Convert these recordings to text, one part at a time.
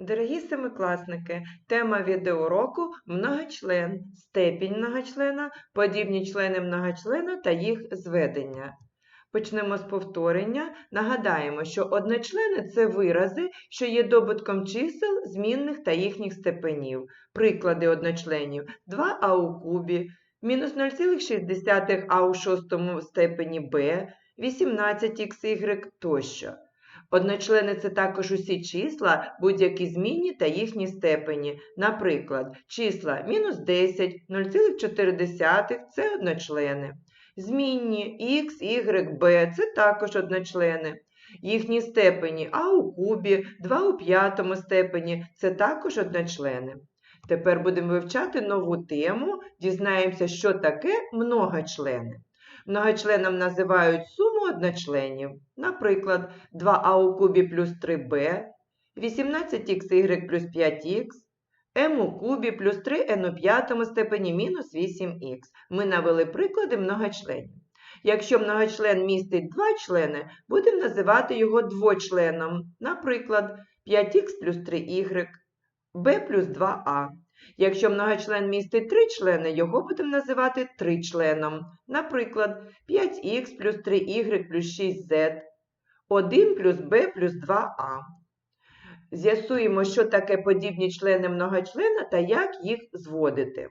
Дорогі семикласники, тема відеоуроку многочлен, степінь многочлена, подібні члени многочлена та їх зведення. Почнемо з повторення. Нагадаємо, що одночлени – це вирази, що є добутком чисел, змінних та їхніх степенів. Приклади одночленів 2а у кубі, мінус 0,6 а у шостому степені b, 18xy тощо. Одночлени це також усі числа, будь-які змінні та їхні степені. Наприклад, числа мінус 10, 0,4 – це одночлени. Змінні x, y, b – це також одночлени. Їхні степені а у кубі, 2 у п'ятому степені – це також одночлени. Тепер будемо вивчати нову тему, дізнаємося, що таке многочлени. Многочленом називають суму одночленів. Наприклад, 2а у кубі плюс 3b, 18xy плюс 5х, m у кубі плюс 3n у п'ятому степені мінус 8х. Ми навели приклади многочленів. Якщо многочлен містить два члени, будемо називати його двочленом. Наприклад, 5х плюс 3y, b плюс 2а. Якщо многочлен містить три члени, його будемо називати тричленом. Наприклад, 5х плюс 3y плюс 6z, 1 плюс b плюс 2а. З'ясуємо, що таке подібні члени многочлена та як їх зводити.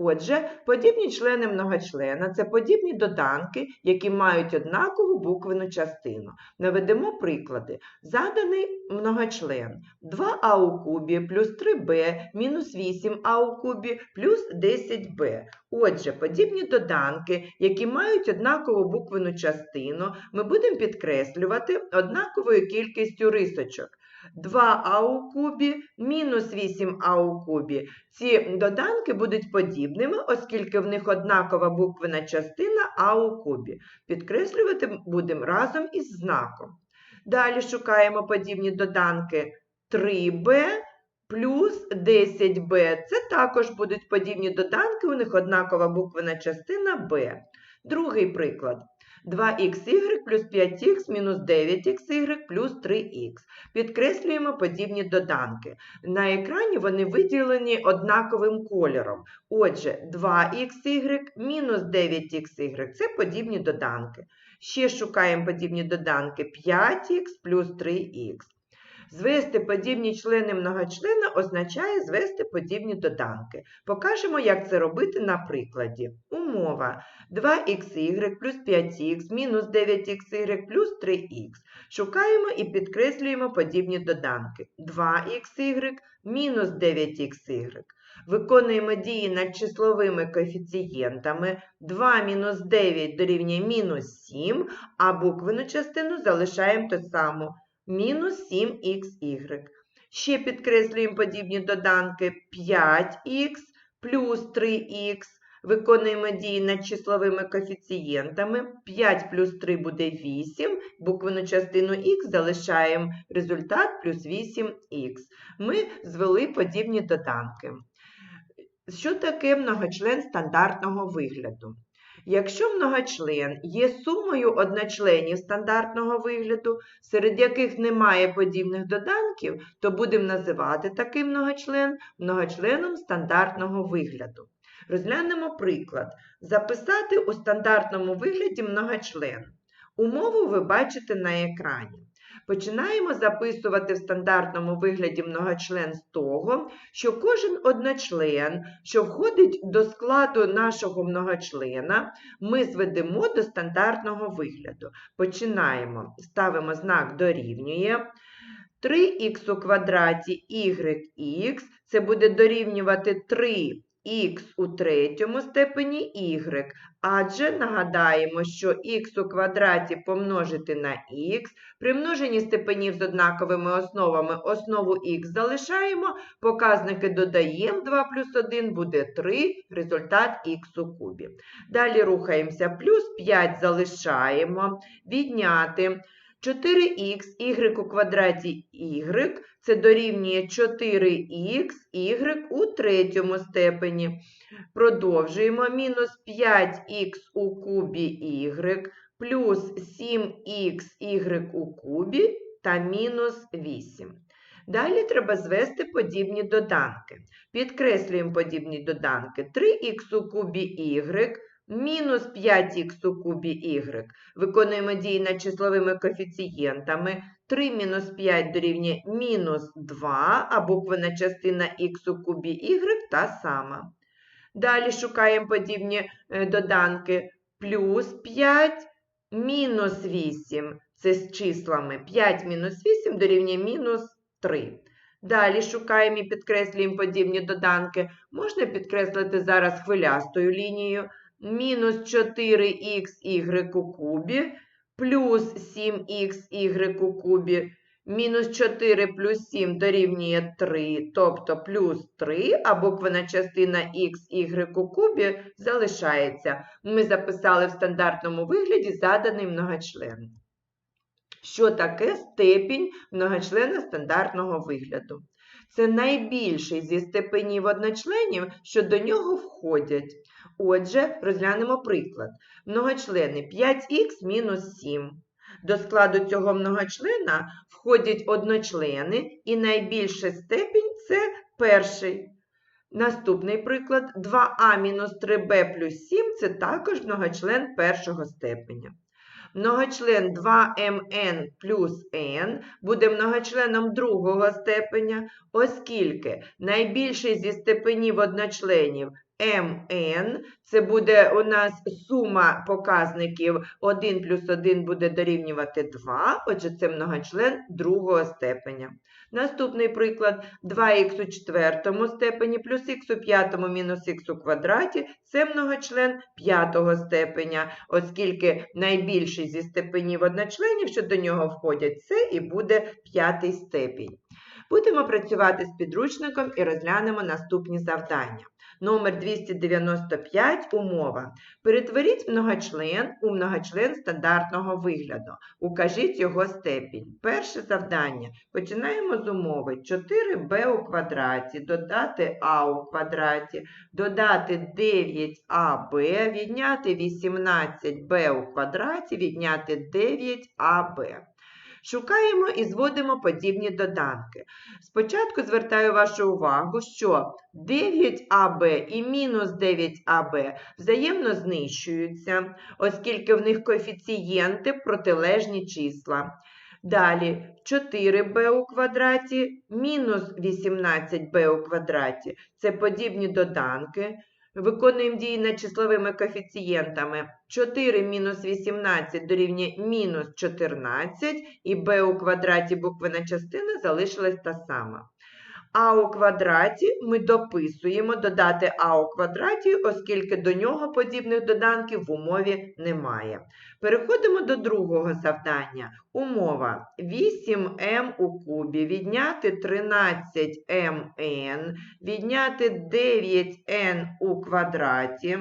Отже, подібні члени многочлена – це подібні доданки, які мають однакову буквену частину. Наведемо приклади. Заданий многочлен 2а у кубі плюс 3b мінус 8а у кубі плюс 10b. Отже, подібні доданки, які мають однакову буквену частину, ми будемо підкреслювати однаковою кількістю рисочок. 2а у кубі мінус 8а у кубі. Ці доданки будуть подібними, оскільки в них однакова буквена частина а у кубі. Підкреслювати будемо разом із знаком. Далі шукаємо подібні доданки 3b плюс 10b. Це також будуть подібні доданки, у них однакова буквена частина b. Другий приклад. 2xy плюс 5х мінус 9xy плюс 3х. Підкреслюємо подібні доданки. На екрані вони виділені однаковим кольором. Отже, 2xy мінус 9xy – це подібні доданки. Ще шукаємо подібні доданки 5х плюс 3х. Звести подібні члени многочлена означає звести подібні доданки. Покажемо, як це робити на прикладі. Умова 2xy плюс 5х мінус 9xy плюс 3х. Шукаємо і підкреслюємо подібні доданки. 2xy мінус 9xy. Виконуємо дії над числовими коефіцієнтами. 2 мінус 9 дорівнює мінус 7, а буквену частину залишаємо те саму мінус 7xy. Ще підкреслюємо подібні доданки 5х плюс 3х. Виконуємо дії над числовими коефіцієнтами. 5 плюс 3 буде 8, буквену частину х залишаємо результат плюс 8х. Ми звели подібні доданки. Що таке многочлен стандартного вигляду? Якщо многочлен є сумою одночленів стандартного вигляду, серед яких немає подібних доданків, то будемо називати такий многочлен многочленом стандартного вигляду. Розглянемо приклад. Записати у стандартному вигляді многочлен. Умову ви бачите на екрані. Починаємо записувати в стандартному вигляді многочлен з того, що кожен одночлен, що входить до складу нашого многочлена, ми зведемо до стандартного вигляду. Починаємо. Ставимо знак дорівнює. 3х у квадраті yx – це буде дорівнювати 3 х у третьому степені y, адже нагадаємо, що х у квадраті помножити на х, при множенні степенів з однаковими основами основу х залишаємо, показники додаємо, 2 плюс 1 буде 3, результат х у кубі. Далі рухаємося, плюс 5 залишаємо, відняти. 4х, у квадраті y, це дорівнює 4х, у третьому степені. Продовжуємо. Мінус 5х у кубі y, плюс 7х, у кубі та мінус 8. Далі треба звести подібні доданки. Підкреслюємо подібні доданки. 3х у кубі y мінус 5х у кубі y. Виконуємо дії над числовими коефіцієнтами. 3 мінус 5 дорівнює мінус 2, а буквена частина х у кубі y та сама. Далі шукаємо подібні е, доданки. Плюс 5, мінус 8. Це з числами 5 мінус 8 дорівнює мінус 3. Далі шукаємо і підкреслюємо подібні доданки. Можна підкреслити зараз хвилястою лінією. Мінус 4х у кубі плюс 7х у кубі. Мінус 4 плюс 7 дорівнює 3, тобто плюс 3, а буквена частина х, у кубі залишається. Ми записали в стандартному вигляді заданий многочлен. Що таке степінь многочлена стандартного вигляду? Це найбільший зі степенів одночленів, що до нього входять. Отже, розглянемо приклад. Многочлени 5х мінус 7. До складу цього многочлена входять одночлени, і найбільша степінь це перший. Наступний приклад 2а мінус 3b плюс 7 це також многочлен першого степеня. Многочлен 2mn плюс n буде многочленом другого степеня, оскільки найбільший зі степенів одночленів МН, це буде у нас сума показників 1 плюс 1 буде дорівнювати 2, отже, це многочлен другого степеня. Наступний приклад 2х у четвертому степені плюс х у п'ятому мінус х у квадраті це многочлен п'ятого степеня, оскільки найбільший зі степенів одночленів, що до нього входять, це і буде п'ятий степінь. Будемо працювати з підручником і розглянемо наступні завдання. Номер 295 умова. Перетворіть многочлен у многочлен стандартного вигляду. Укажіть його степінь. Перше завдання. Починаємо з умови 4b у квадраті, додати а у квадраті, додати 9аб, відняти 18b у квадраті, відняти 9аб. Шукаємо і зводимо подібні доданки. Спочатку звертаю вашу увагу, що 9АБ і мінус 9АБ взаємно знищуються, оскільки в них коефіцієнти протилежні числа. Далі 4b у квадраті мінус 18b у квадраті. Це подібні доданки. Виконуємо дії над числовими коефіцієнтами. 4 мінус 18 дорівнює мінус 14, і b у квадраті буквена частина залишилась та сама. А у квадраті ми дописуємо додати а у квадраті, оскільки до нього подібних доданків в умові немає. Переходимо до другого завдання. Умова 8m у кубі, відняти 13mn, відняти 9n у квадраті,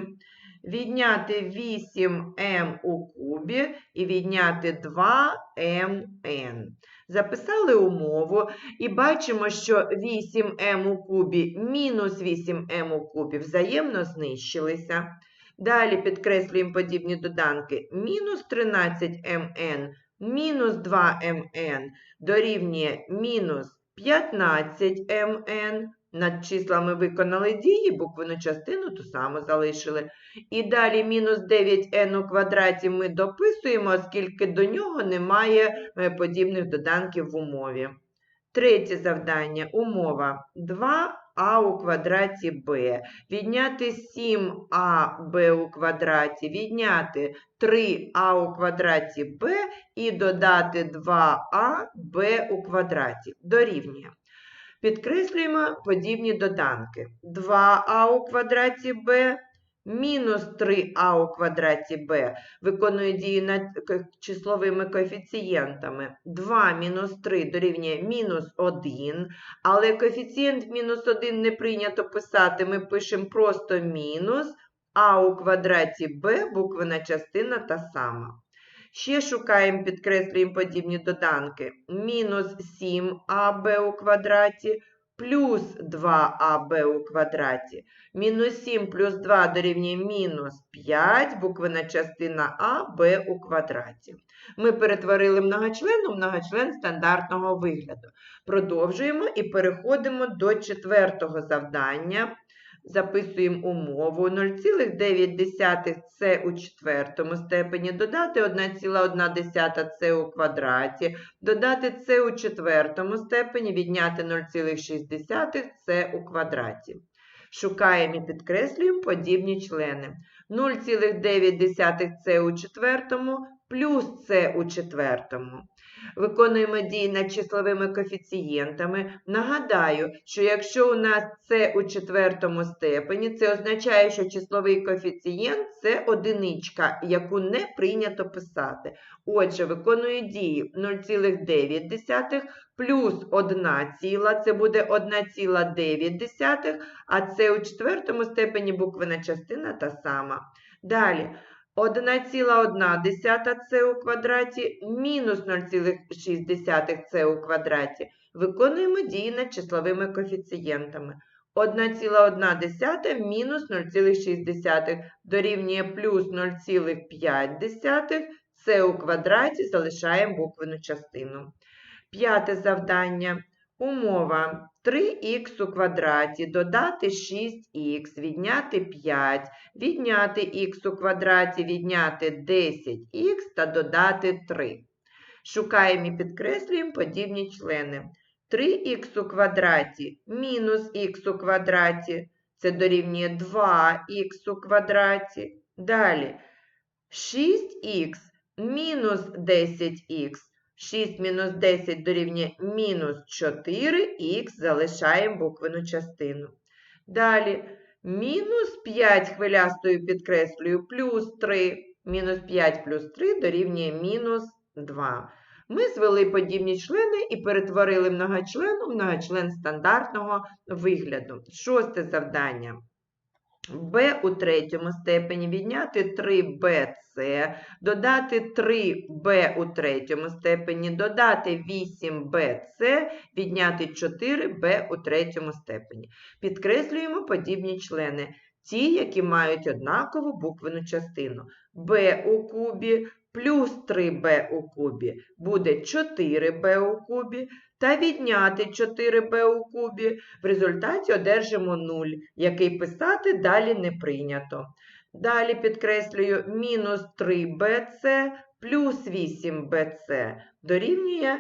відняти 8m у кубі і відняти 2mn. Записали умову і бачимо, що 8м у кубі мінус 8м у кубі взаємно знищилися. Далі підкреслюємо подібні доданки. Мінус 13mn, мінус 2mn дорівнює мінус 15mn. Над числами виконали дії, буквену частину ту саму залишили. І далі мінус 9n у квадраті ми дописуємо, оскільки до нього немає е, подібних доданків в умові. Третє завдання. Умова 2а у квадраті b. Відняти 7аб у квадраті, відняти 3а у квадраті b і додати 2аб у квадраті. Дорівнює. Підкреслюємо подібні доданки. 2а у квадраті b мінус 3а у квадраті b виконує дії над числовими коефіцієнтами. 2 мінус 3 дорівнює мінус 1, але коефіцієнт мінус 1 не прийнято писати, ми пишемо просто мінус, а у квадраті b буквена частина та сама. Ще шукаємо, підкреслюємо подібні доданки. Мінус 7аб у квадраті плюс 2аб у квадраті. Мінус 7 плюс 2 дорівнює мінус 5, буквена частина А, Б у квадраті. Ми перетворили многочлен у многочлен стандартного вигляду. Продовжуємо і переходимо до четвертого завдання. Записуємо умову 0,9 це у четвертому степені, додати 1,1 це у квадраті, додати це у четвертому степені, відняти 0,6 це у квадраті. Шукаємо і підкреслюємо подібні члени. 0,9 це у четвертому плюс це у четвертому. Виконуємо дії над числовими коефіцієнтами. Нагадаю, що якщо у нас це у четвертому степені, це означає, що числовий коефіцієнт це одиничка, яку не прийнято писати. Отже, виконую дії 0,9 плюс 1 ціла, це буде 1,9, а це у четвертому степені буквена частина та сама. Далі. 1,1 це у квадраті мінус 0,6 це у квадраті. Виконуємо дії над числовими коефіцієнтами. 1,1 мінус 0,6 дорівнює плюс 0,5 це у квадраті, залишаємо буквену частину. П'яте завдання. Умова 3х у квадраті додати 6х, відняти 5, відняти х у квадраті, відняти 10х та додати 3. Шукаємо і підкреслюємо подібні члени. 3х у квадраті мінус х у квадраті, це дорівнює 2х у квадраті. Далі 6х мінус 10х. 6 мінус 10 дорівнює мінус 4х, залишаємо буквену частину. Далі, мінус 5 хвилястою підкреслюю, плюс 3, мінус 5 плюс 3 дорівнює мінус 2. Ми звели подібні члени і перетворили многочлен у многочлен стандартного вигляду. Шосте завдання b у третьому степені відняти 3bc, додати 3b у третьому степені, додати 8bc, відняти 4b у третьому степені. Підкреслюємо подібні члени, ті, які мають однакову буквену частину. b у кубі плюс 3b у кубі буде 4b у кубі, та відняти 4b у кубі. В результаті одержимо 0, який писати далі не прийнято. Далі підкреслюю мінус 3bc плюс 8bc дорівнює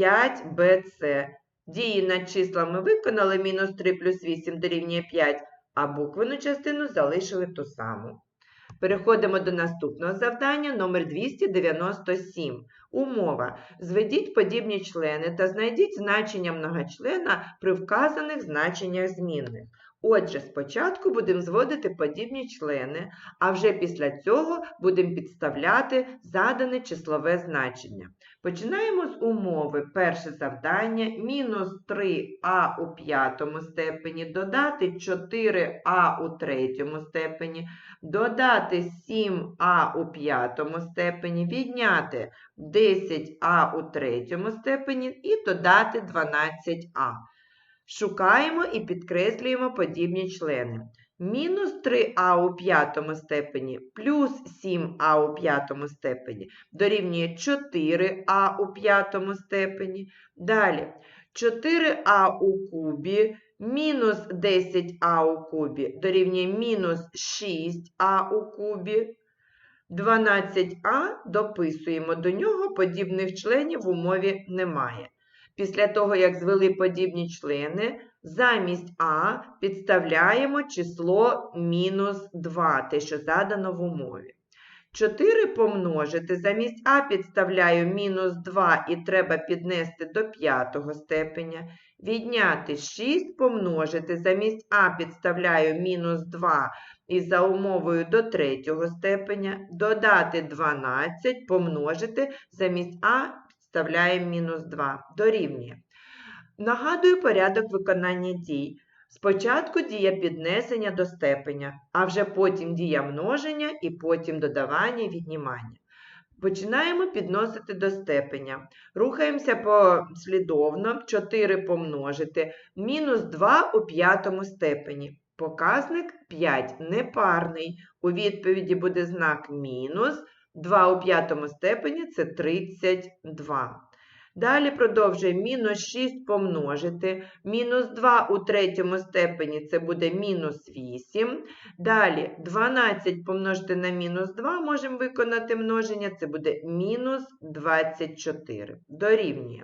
5bc. Дії над числами виконали мінус 3 плюс 8 дорівнює 5, а буквену частину залишили ту саму. Переходимо до наступного завдання номер 297. Умова. Зведіть подібні члени та знайдіть значення многочлена при вказаних значеннях змінних. Отже, спочатку будемо зводити подібні члени, а вже після цього будемо підставляти задане числове значення. Починаємо з умови. Перше завдання мінус 3а у п'ятому степені, додати 4а у третьому степені, додати 7а у п'ятому степені, відняти 10а у третьому степені і додати 12а. Шукаємо і підкреслюємо подібні члени. Мінус 3а у п'ятому степені плюс 7а у п'ятому степені дорівнює 4а у п'ятому степені. Далі 4а у кубі мінус 10а у кубі дорівнює мінус 6а у кубі. 12а дописуємо до нього, подібних членів в умові немає. Після того, як звели подібні члени, замість А підставляємо число мінус 2, те, що задано в умові. 4 помножити, замість А підставляю мінус 2 і треба піднести до п'ятого степеня. Відняти 6 помножити, замість А підставляю мінус 2 і за умовою до третього степеня. Додати 12 помножити, замість А Вставляємо мінус 2. Дорівнює. Нагадую порядок виконання дій. Спочатку дія піднесення до степеня, а вже потім дія множення і потім додавання і віднімання. Починаємо підносити до степеня. Рухаємося послідовно. 4 помножити. Мінус 2 у п'ятому степені. Показник 5 непарний. У відповіді буде знак мінус. 2 у п'ятому степені це 32. Далі продовжуємо мінус 6 помножити. Мінус 2 у третьому степені це буде мінус 8. Далі 12 помножити на мінус 2 можемо виконати множення, це буде мінус 24. Дорівнює.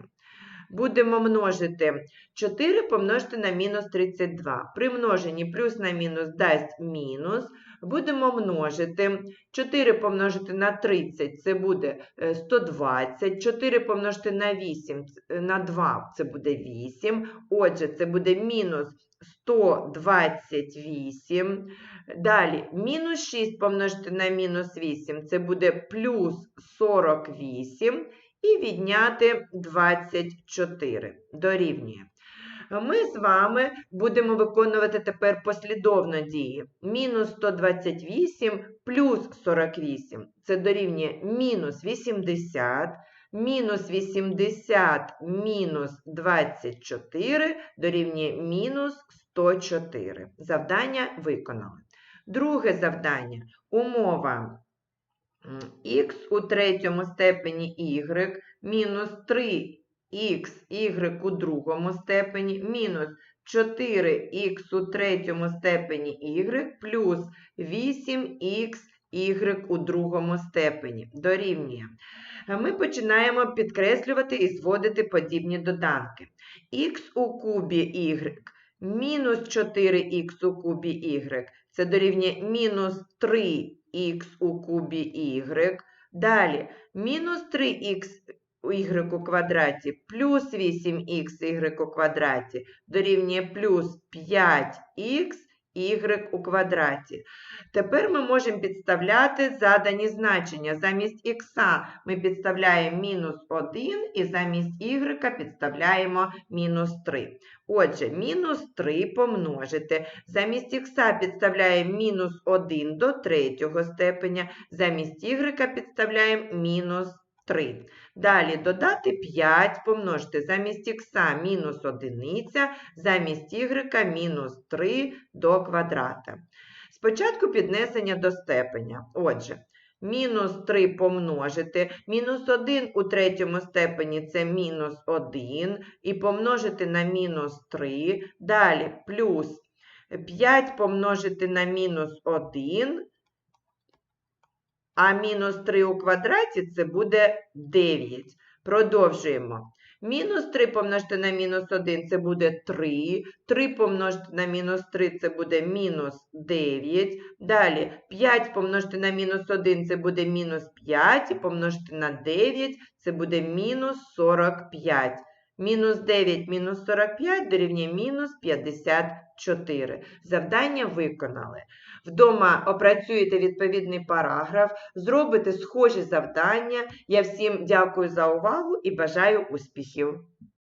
Будемо множити 4 помножити на мінус 32. При множенні плюс на мінус дасть мінус. Будемо множити 4 помножити на 30 це буде е, 120. 4 помножити на 8 на 2 це буде 8. Отже, це буде мінус 128. Далі, мінус 6 помножити на мінус 8 це буде плюс 48. І відняти 24. Дорівнює. Ми з вами будемо виконувати тепер послідовно дії. Мінус 128 плюс 48. Це дорівнює мінус 80. Мінус 80 мінус 24 дорівнює мінус 104. Завдання виконали. Друге завдання. Умова х у третьому степені y мінус 3х y у другому степені мінус 4х у третьому степені y плюс 8х y у другому степені. Дорівнює. Ми починаємо підкреслювати і зводити подібні доданки. х у кубі y мінус 4х у кубі y це дорівнює мінус 3х у кубі y. Далі мінус 3х y у квадраті плюс 8х у квадраті дорівнює плюс 5х y у квадраті. Тепер ми можемо підставляти задані значення. Замість х ми підставляємо мінус 1 і замість y підставляємо мінус 3. Отже, мінус 3 помножити. Замість х підставляємо мінус 1 до третього степеня, замість y підставляємо мінус 3. Далі додати 5 помножити замість х мінус 1, замість y мінус 3 до квадрата. Спочатку піднесення до степеня. Отже, мінус 3 помножити, мінус 1 у третьому степені це мінус 1, і помножити на мінус 3. Далі плюс 5 помножити на мінус 1, а мінус 3 у квадраті це буде 9. Продовжуємо. Мінус 3 помножити на мінус 1 це буде 3. 3 помножити на мінус 3 це буде мінус 9. Далі 5 помножити на мінус 1 це буде мінус 5. І помножити на 9 це буде мінус 45. Мінус 9 мінус 45 дорівнює мінус 54. Завдання виконали. Вдома опрацюєте відповідний параграф, зробите схожі завдання. Я всім дякую за увагу і бажаю успіхів!